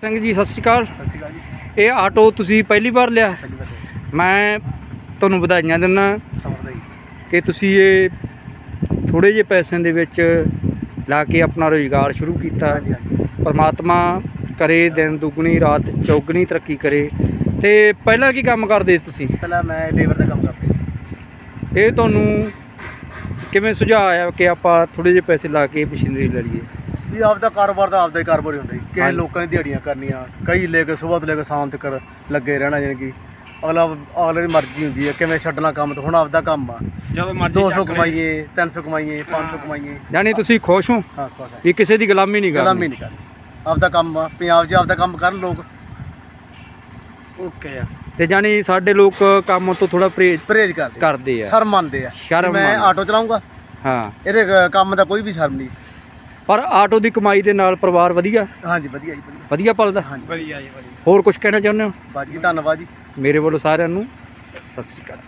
ਸਿੰਘ ਜੀ ਸਤਿ ਸ਼੍ਰੀ ਅਕਾਲ। ਸਤਿ ਸ਼੍ਰੀ ਅਕਾਲ ਜੀ। ਇਹ ਆਟੋ ਤੁਸੀਂ ਪਹਿਲੀ ਵਾਰ ਲਿਆ? ਮੈਂ ਤੁਹਾਨੂੰ ਵਧਾਈਆਂ ਦਿੰਦਾ ਕਿ ਤੁਸੀਂ ਇਹ ਥੋੜੇ ਜਿਹੇ ਪੈਸਿਆਂ ਦੇ ਵਿੱਚ ਲਾ ਕੇ ਆਪਣਾ ਰੋਜ਼ਗਾਰ ਸ਼ੁਰੂ ਕੀਤਾ। ਪਰਮਾਤਮਾ ਕਰੇ ਦਿਨ ਦੁੱਗਣੀ ਰਾਤ ਚੌਗਣੀ ਤਰੱਕੀ ਕਰੇ। ਤੇ ਪਹਿਲਾਂ ਕੀ ਕੰਮ ਕਰਦੇ ਤੁਸੀਂ? ਪਹਿਲਾਂ ਮੈਂ ਲੇਬਰ ਦਾ ਕੰਮ ਕਰਦਾ। ਇਹ ਤੁਹਾਨੂੰ ਕਿਵੇਂ ਸੁਝਾਅ ਆਇਆ ਕਿ ਆਪਾਂ ਥੋੜੇ ਜਿਹੇ ਪੈਸੇ ਲਾ ਕੇ ਮਸ਼ੀਨਰੀ ਲੈ ਲਈਏ? ਜੀ ਆਪਦਾ ਕਾਰੋਬਾਰ ਤਾਂ ਆਪਦਾ ਹੀ ਕਾਰੋਬਾਰ ਹੀ ਹੁੰਦਾ ਜੀ। ਕਿਸੇ ਹਾਂਜੀ। ਲੋਕਾਂ ਦੀ ਦਿਹਾੜੀਆਂ ਕਰਨੀਆਂ ਕਈ ਲੈ ਕੇ ਸਵੇਰ ਤੋਂ ਲੈ ਕੇ ਸ਼ਾਮ ਤੱਕ ਲੱਗੇ ਰਹਿਣਾ ਜਾਣੀ ਕਿ ਅਗਲਾ ਅਗਲੇ ਦੀ ਮਰਜ਼ੀ ਹੁੰਦੀ ਹੈ ਕਿਵੇਂ ਛੱਡਣਾ ਕੰਮ ਤੇ ਹੁਣ ਆਪਦਾ ਕੰਮ ਆ। ਜਦੋਂ 200 ਕਮਾਈਏ 300 ਕਮਾਈਏ 500 ਕਮਾਈਏ। ਯਾਨੀ ਤੁਸੀਂ ਖੁਸ਼ ਹੋ? ਹਾਂ ਵੀ ਕਿਸੇ ਦੀ ਗੁਲਾਮੀ ਨਹੀਂ ਗਲਾਮੀ ਕਰਨੀ। ਨਹੀਂ ਕਰਨੀ। ਆਪਦਾ ਕੰਮ ਆ ਪੰਜਾਬ 'ਚ ਆਪਦਾ ਕੰਮ ਕਰਨ ਲੋਕ। ਓਕੇ ਆ। ਤੇ ਜਾਨੀ ਸਾਡੇ ਲੋਕ ਕੰਮ ਤੋਂ ਥੋੜਾ ਪਰਹੇਜ਼ ਪਰਹੇਜ਼ ਕਰਦੇ ਕਰਦੇ ਆ। ਸ਼ਰਮ ਮੰਨਦੇ ਆ। ਸ਼ਰਮ ਮੈਂ ਮੰਨਦੇ। ਆਟੋ ਚਲਾਉਂਗਾ ਹਾਂ। ਇਹਦੇ ਕ- ਕੰਮ ਦਾ ਕੋਈ ਵੀ ਸ਼ਰਮ ਨਹੀਂ। ਪਰ ਆਟੋ ਦੀ ਕਮਾਈ ਦੇ ਨਾਲ ਪਰਿਵਾਰ ਵਧੀਆ? ਹਾਂਜੀ ਵਧੀਆ ਜੀ ਵਧੀਆ। ਵਧੀਆ ਪਲਦਾ? ਹਾਂਜੀ। ਵਧੀਆ ਜੀ ਵਧੀਆ। ਹੋਰ ਕੁਝ ਕਹਿਣਾ ਚਾਹੁੰਦੇ ਹੋ? ਬਾਜੀ ਧੰਨਵਾਦ ਜੀ। ਮੇਰੇ ਵੱਲੋਂ ਸਾਰਿਆਂ ਨੂੰ ਸਤਿ ਸ਼੍ਰੀ ਅਕਾਲ।